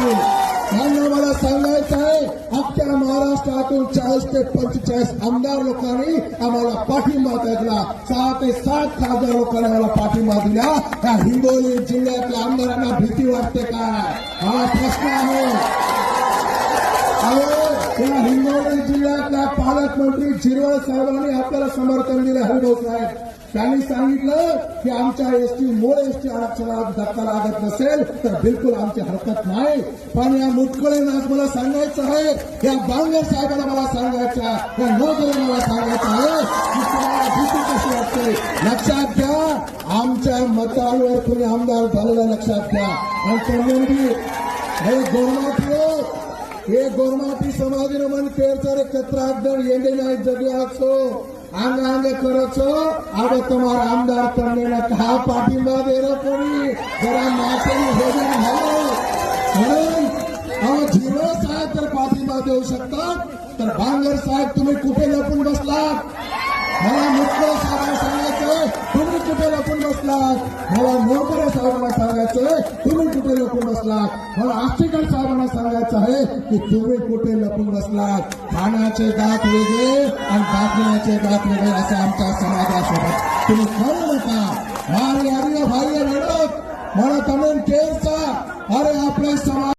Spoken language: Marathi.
त्यांना मला सांगायचं आहे अख्ख्या महाराष्ट्रातून चाळीस ते पंचेचाळीस आमदार लोकांनी आम्हाला पाठिंबा दिला सहा ते सात खासदार लोकांनी आम्हाला पाठिंबा दिला. त्या हिंगोली जिल्ह्यातल्या आमदारांना भीती वाटते का? हा प्रश्न आहे. या हिंगोली जिल्ह्यातल्या पालकमंत्री झिरवळ साहेबांनी आपल्याला समर्थन दिलं. हरिभाऊ साहेब त्यांनी सांगितलं की आमच्या एसटी मूळ एसटी आरक्षणाला धक्का लागत नसेल तर बिलकुल आमची हरकत नाही. पण या मुटकळे आज मला सांगायचं आहे या बांगर साहेबांना मला सांगायचं या नोकऱ्यांना मला सांगायचं आहे की तुम्हाला भीती कशी वाटते? लक्षात घ्या आमच्या मतावर तुम्ही आमदार झालेलं लक्षात घ्या. आणि त्यांनी हे गोरमाटी ಏ ಗೋರ್ಮಾಟಿ ಸಮಾಧಿನ ಮಂದಿ ತೇರ್ತಾರೆ ಕತ್ರ ಹಾಕ್ದವ್ರು ಎಂದಿನ ಜಗಿ ಹಾಕ್ಸು ಹಂಗ ಹಂಗ ಕರಚು ಆಗ ತಮಾರ ಆಮದಾರ್ ತಂದೇನ ಕಾ ಪಾಟಿಂಬಾ ಬೇರ ಕೊಡಿ ಜರ ಮಾತೇನು ಹೋಗಿ साहेब तर पाठिंबा देऊ शकतात तर भांगर साहेब तुम्ही कुठे लपून बसलात लपून मला मोरकरे साहेबांना सांगायचंय तुम्ही कुठे लपून बसलात? मला आष्टीकर साहेबांना सांगायचं आहे की तुम्ही कुठे लपून बसलात? खाण्याचे दात वेगळे आणि दाखण्याचे दात वेगळे असं आमच्या समाजासोबत. तुम्ही करू नका मारी अरे भाई म्हणत मला तमिळ केळचा अरे आपल्या समाज